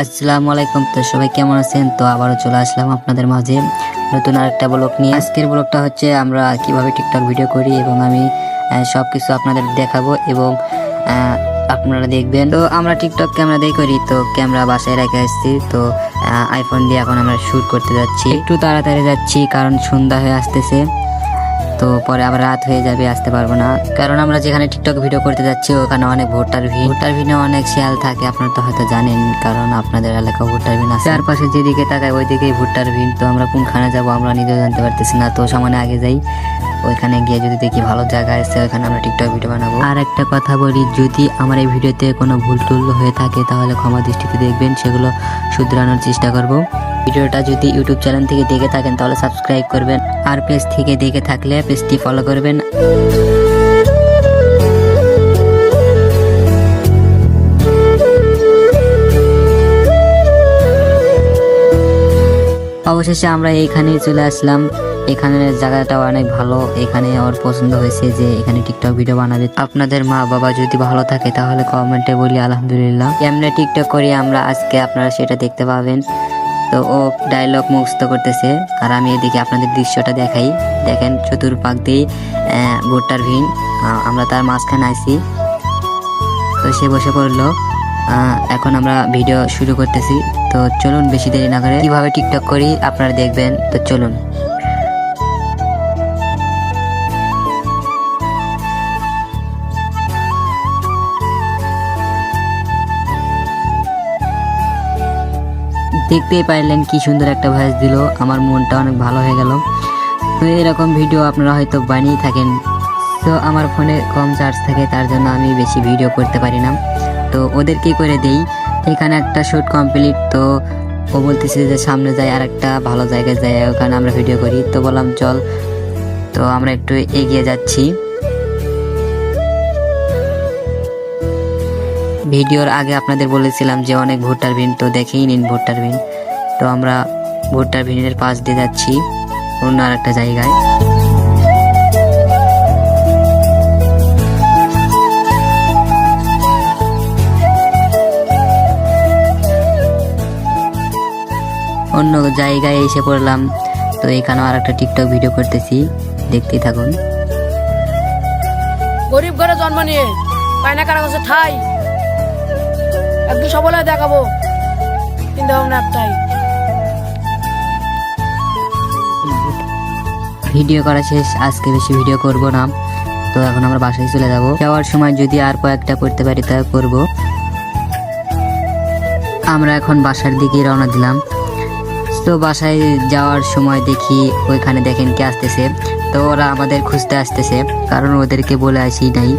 আসসালামু আলাইকুম। তো সবাই কেমন আছেন? তো আবারও চলে আসলাম আপনাদের মাঝে নতুন আরেকটা ব্লগ নিয়ে। আজকের ব্লগটা হচ্ছে আমরা কীভাবে টিকটক ভিডিও করি এবং আমি সব কিছু আপনাদের দেখাবো এবং আপনারা দেখবেন। তো আমরা টিকটক ক্যামেরা দিয়ে করি, তো ক্যামেরা বাসায় রেখে আসছি। তো আইফোন দিয়ে এখন আমরা শ্যুট করতে যাচ্ছি। একটু তাড়াতাড়ি যাচ্ছি কারণ সন্ধ্যা হয়ে আসতেছে। তো পরে আবার রাত হয়ে যাবে, আসতে পারব না। কারণ আমরা যেখানে টিকটক ভিডিও করতে যাচ্ছি, ওখানে অনেক ভোটার ভিড়। ভোটার ভিড়ে অনেক শিয়াল থাকে, আপনারা তো হয়তো জানেন, কারণ আপনাদের এলাকা ভোটার ভিড় আছে। আর চারপাশে যেদিকে তাকায়, ওইদিকেই ভোটার ভিড়। তো আমরা কোনখানে যাব, আমরা নিজেও জানতে পারতেছি না। তো সামনে আগে যাই, ওইখানে গিয়ে যদি দেখি ভালো জায়গা আছে, ওইখানে আমরা টিকটক ভিডিও বানাবো। আর একটা কথা বলি, যদি আমার এই ভিডিওতে কোনো ভুল টুল হয়ে থাকে, তাহলে ক্ষমা দৃষ্টিতে দেখবেন, সেগুলো শুধরানোর চেষ্টা করব। ভিডিওটা যদি ইউটিউব চ্যানেল থেকে দেখে থাকেন, তাহলে সাবস্ক্রাইব করবেন। আর পেজ থেকে দেখে থাকলে পেজটি ফলো করবেন। অবশেষে আমরা এইখানে চলে আসলাম। এখানের জায়গাটা অনেক ভালো। এখানে আমার পছন্দ হয়েছে যে এখানে টিকটক ভিডিও বানাবে। আপনাদের মা বাবা যদি ভালো থাকে, তাহলে কমেন্টে বলি আলহামদুলিল্লাহ। কেমনে টিকটক করি আমরা আজকে আপনারা সেটা দেখতে পাবেন। তো ও ডায়লগ মুখস্থ করতেছে। আর আমি এদিকে আপনাদের দৃশ্যটা দেখাই। দেখেন, চতুর্পাক দিয়ে ভুট্টার ভিন। আমরা তার মাঝখানে আইছি। তো সে বসে পড়ল। এখন আমরা ভিডিও শুরু করতেছি। তো চলুন, বেশি দেরি না করে কীভাবে টিকটক করি আপনারা দেখবেন। তো চলুন। দেখতেই পারলেন কি সুন্দর একটা ভয়েস দিল। আমার মনটা অনেক ভালো হয়ে গেল। তো এরকম ভিডিও আপনারা হয়তো বানিয়ে থাকেন। তো আমার ফোনে কম চার্জ থাকে, তার জন্য আমি বেশি ভিডিও করতে পারি না। তো ওদেরকে করে দেই। এখানে একটা শুট কমপ্লিট তো ও বলতেছে যে সামনে যাই আর একটা ভালো জায়গায় যাই ওখানে আমরা ভিডিও করি। তো বললাম, চল। তো আমরা একটু এগিয়ে যাচ্ছি। ভিডিওর আগে আপনাদের বলেছিলাম যে অনেক ভুট্টার ভিন তো দেখেই নিন ভুট্টার ভিন তো আমরা ভুট্টার ভিনের পাশ দিয়ে যাচ্ছি অন্য আর একটা জায়গায়। অন্য জায়গায় এসে পড়লাম, তো এখানেও আর একটা টিকটক ভিডিও করতেছি দেখতে থাকুন। গরিব ঘরে জন্ম নিয়ে পায়না কারা ঠাই। একটু সবলে দেখাবো। চিন্তা ভাবনা একটাই। ভিডিও করা শেষ, আজকে বেশি ভিডিও করব না। তো এখন আমরা বাসায় চলে যাব। যাওয়ার সময় যদি আর কয়েকটা করতে পারি তা করব। আমরা এখন বাসার দিকে রওনা দিলাম। তো বাসায় যাওয়ার সময় দেখি ওইখানে দেখেন কে আসতেছে। তো ওরা আমাদের খুঁজতে আসতেছে, কারণ ওদেরকে বলে আসি নাই।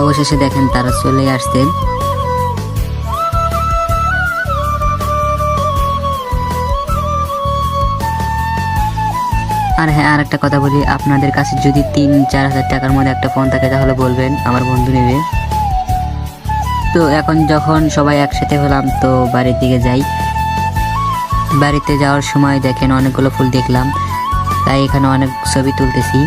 অবশেষে দেখেন তারা চলে আসছে আর হ্যাঁ আর একটা কথা বলি, আপনাদের কাছে যদি তিন, চার হাজার টাকার মধ্যে একটা ফোন থাকে, তাহলে বলবেন, আমার বন্ধু নেবে। তো এখন যখন সবাই একসাথে হলাম, তো বাড়ির দিকে যাই। বাড়িতে যাওয়ার সময় দেখেন অনেকগুলো ফুল দেখলাম। তাই এখানে অনেক ছবি তুলতেছি।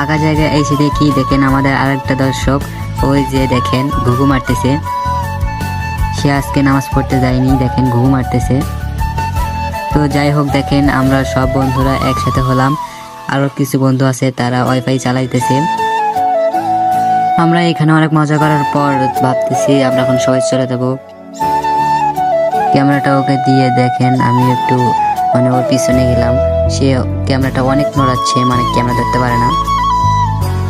ফাঁকা জায়গায় এসে দেখি, দেখেন আমাদের আরেকটা দর্শক, ওই যে দেখেন, ঘুঘু মারতেছে। সে আজকে নামাজ পড়তে যায়নি, দেখেন ঘুঘু মারতেছে। তো যাই হোক, দেখেন, আমরা সব বন্ধুরা একসাথে হলাম। আরও কিছু বন্ধু আছে, তারা ওয়াইফাই চালাইতেছে। আমরা এখানে অনেক মজা করার পর ভাবতেছি, আমরা এখন সবাই চলে যাব। ক্যামেরাটা ওকে দিয়ে দেখেন, আমি একটু মানে ওর পিছনে গেলাম। সে ক্যামেরাটা অনেক নড়াচ্ছে মানে ক্যামেরা ধরতে পারে না।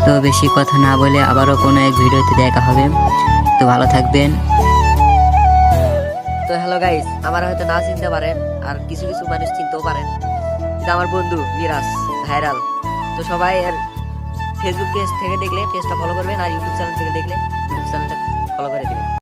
তো বেশি কথা না বলে আবারও কোনো এক ভিডিওতে দেখা হবে। তো ভালো থাকবেন। তো হ্যালো গাইস আমার হয়তো না চিনতে পারেন, আর কিছু কিছু মানুষ চিনতেও পারেন। কিন্তু আমার বন্ধু মিরাজ ভাইরাল তো সবাই এর ফেসবুক পেজ থেকে দেখলে পেজটা ফলো করবেন, আর ইউটিউব চ্যানেল থেকে দেখলে ইউটিউব চ্যানেলটা ফলো করে দিবেন।